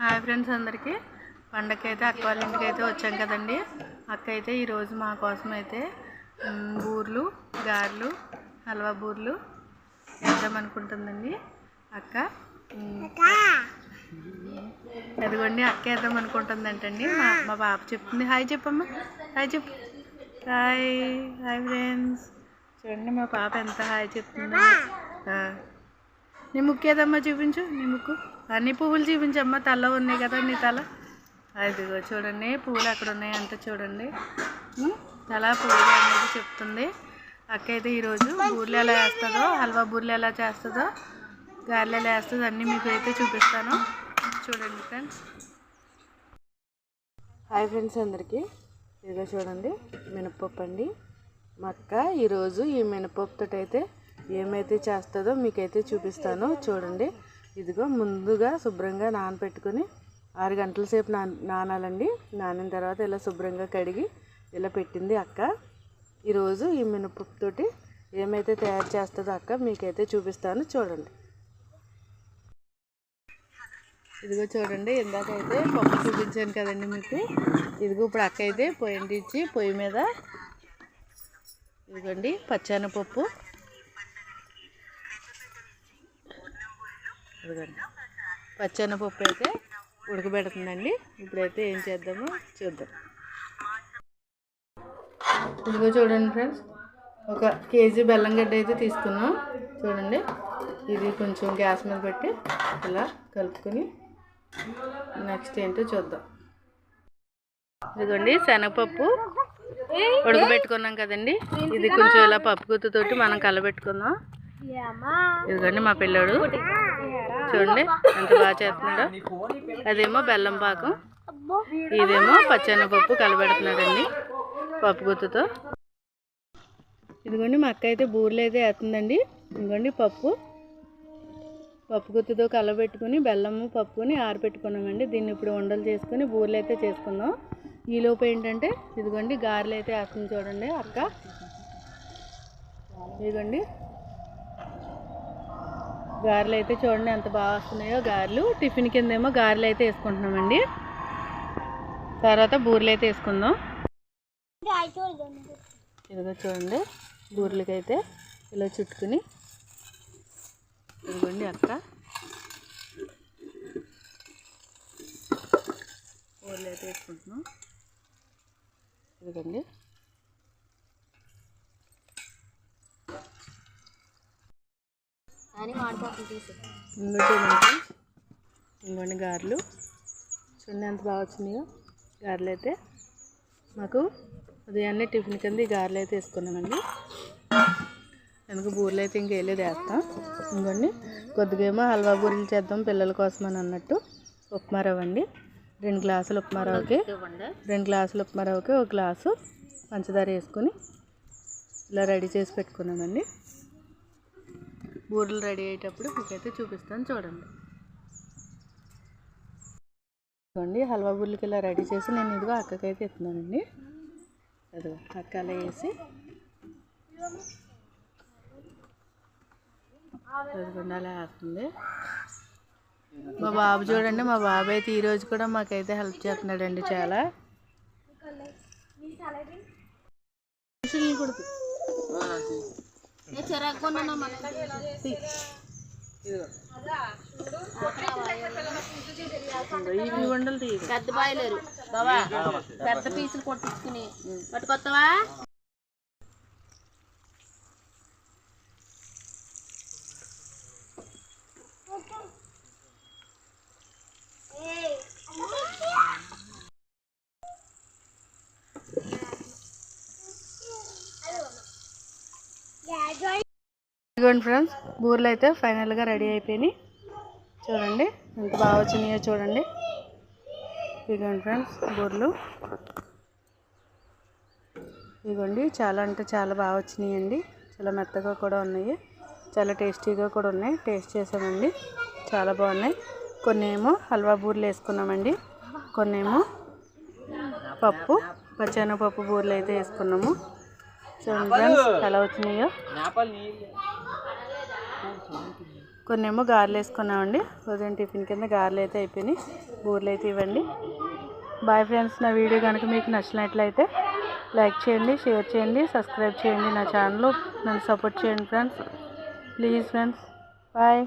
Hi friends అందరికీ. పండగకి అయితే అక్క వాళ్ళ ఇంటికి అయితే వచ్చాం కదండి. అక్క అయితే ఈరోజు మా కోసం అయితే బూర్లు గారెలు హల్వా బూర్లు వేద్దాం అనుకుంటుందండి. అక్క మ్, అదిగోండి అక్క వేద్దాం అనుకుంటుందంటండి. మా మా పాప చెప్తుంది. హాయ్ చెప్పమ్మా. హాయ్ చెప్పు. Hi hi friends. చూడండి మా పాప ఎంత హాయ్ చెప్తుందో. నీ ముక్కు ఏదమ్మా చూపించు? నీ ముక్కు? అన్ని పువ్వులు చూపించమ్మా తల ఉన్నాయి కదా నీ తల. అదిగో చూడండి పువ్వులు అక్కడ ఉన్నాయి చూడండి. తల పువ్వులు అనేది చెప్తుంది. అక్క అయితే ఈరోజు బూర్లు ఎలా వేస్తుందో హల్వా బూర్లు ఎలా చేస్తుందో గారెలు ఎలా వేస్తుందో అన్నీ మీకు అయితే చూపిస్తాను. చూడండి ఫ్రెండ్స్ హాయ్ ఫ్రెండ్స్ అందరికీ. ఇదిగో చూడండి మినపప్పు అండి. మా అక్క ఈరోజు ఈ మినపప్పుతో అయితే ఏమైతే చేస్తుందో మీకైతే చూపిస్తాను. చూడండి. ఇదిగో ముందుగా శుభ్రంగా నానబెట్టుకొని ఆరు గంటల సేపు నా నానాలండి. నానిన తర్వాత ఇలా శుభ్రంగా కడిగి ఇలా పెట్టింది అక్క. ఈరోజు ఈ మినపప్పుతోటి ఏమైతే తయారు చేస్తుందో అక్క మీకైతే చూపిస్తాను. చూడండి. ఇదిగో చూడండి. ఇందాకైతే పప్పు చూపించాను కదండి మీకు. ఇదిగో ఇప్పుడు అక్క అయితే పొయ్యి ఇచ్చి పొయ్యి మీద ఇదిగోండి పచ్చెనపప్పు. ఇదిగోండి పచ్చెనపప్పు అయితే ఉడకబెడుతుందండి. ఇప్పుడైతే ఏం చేద్దామో చూద్దాం. ఇదిగో చూడండి ఫ్రెండ్స్ ఒక కేజీ బెల్లం గడ్డ అయితే తీసుకున్నాం. చూడండి ఇది కొంచెం గ్యాస్ మీద పెట్టి ఇలా కలుపుకొని నెక్స్ట్ ఏంటో చూద్దాం. ఇదిగోండి శనగపప్పు ఉడకబెట్టుకున్నాం కదండి. ఇది కొంచెం ఇలా పప్పు గుత్తుతోటి మనం కలబెట్టుకుందాం. ఇదిగోండి మా పిల్లోడు. చూడండి. ఎంత బాగా చేస్తున్నాడో. అదేమో బెల్లం పాకం. ఇదేమో పచ్చెనపప్పు కలబెడుతున్నాడండి పప్పు గుత్తుతో. ఇదిగోండి మా అక్క అయితే బూరెలు అయితే వేస్తుందండి. ఇదిగోండి పప్పు. పప్పు గుత్తుతో కలబెట్టుకుని బెల్లము పప్పుని ఆరబెట్టుకున్నామండి దీన్ని ఇప్పుడు ఉండలు చేసుకుని బూరెలు అయితే చేసుకుందాం. ఈలోపు ఏంటంటే ఇదిగోండి గారెలు అయితే వేస్తుంది చూడండి అక్క. ఇదిగోండి. గారెలు అయితే చూడండి ఎంత బాగా వస్తున్నాయో గారెలు. టిఫిన్ కిందేమో గారెలు అయితే వేసుకుంటున్నామండి. తర్వాత బూరెలు అయితే వేసుకుందాం. ఇదిగో చూడండి బూరెలకైతే ఇలా చుట్టుకుని. ఇదిగోండి అక్క. బూరెలు అయితే వేసుకుంటున్నాం. ఇదిగోండి. ఇంకోటి ఏంటంటే ఇంకోండి గారెలు. చూడండి ఎంత బాగా వచ్చినాయో గారెలు అయితే మాకు ఉదయాన్నే టిఫిన్ కింద ఈ గారెలు అయితే వేసుకున్నామండి. ఎందుకు బూరెలు అయితే ఇంకేలేదు వేస్తాం. ఇంకోండి కొద్దిగా ఏమో హల్వా బూరెలు చేద్దాం పిల్లల కోసం అని అన్నట్టు ఉప్మా రవ్వ అండి. రెండు గ్లాసులు ఉప్మా రవ్వకి రెండు గ్లాసులు ఉప్మా రవ్వకి ఒక గ్లాసు పంచదార వేసుకొని ఇలా రెడీ చేసి పెట్టుకున్నామండి. బూరెలు రెడీ అయ్యేటప్పుడు మీకైతే చూపిస్తాను చూడండి. ఇదిగోండి హల్వా బూరెలకి ఇలా రెడీ చేసి నేను ఇదిగో అక్కకైతే ఎత్తున్నానండి. అదిగో అక్క అలా వేసి. అదిగోండి అలా వేస్తుంది. మా బాబు చూడండి మా బాబు అయితే ఈరోజు కూడా మాకైతే హెల్ప్ చేస్తున్నాడండి చాలా. మిషన్లు పెద్ద బాయిలేరు. బావా పెద్ద పీసులు కొట్టించుకుని. పట్టుకొస్తావా ఇదిగోండి ఫ్రెండ్స్ బూరెలు అయితే ఫైనల్గా రెడీ అయిపోయినాయి. చూడండి ఎంత బాగా వచ్చినాయో చూడండి. ఇదిగోండి ఫ్రెండ్స్ బూరెలు. ఇదిగోండి చాలా అంటే చాలా బాగా వచ్చినాయండి. చాలా మెత్తగా కూడా ఉన్నాయి. చాలా టేస్టీగా కూడా ఉన్నాయి. టేస్ట్ చేసామండి. చాలా బాగున్నాయి. కొన్ని ఏమో హల్వా బూరెలు వేసుకున్నామండి. కొన్ని ఏమో పప్పు పచ్చెనపప్పు బూరెలు అయితే వేసుకున్నాము. చూడండి ఫ్రెండ్స్ ఎలా వచ్చినాయో. కొన్ని ఏమో గారెలు వేసుకున్నామండి. ఉదయం టిఫిన్ కింద గారెలు అయితే అయిపోయినాయి. బూరెలు అయితే ఇవ్వండి. బాయ్ ఫ్రెండ్స్ నా వీడియో కనుక మీకు నచ్చినట్లయితే లైక్ చేయండి షేర్ చేయండి సబ్స్క్రైబ్ చేయండి నా ఛానల్. నన్ను సపోర్ట్ చేయండి ఫ్రెండ్స్. Please friends. బాయ్.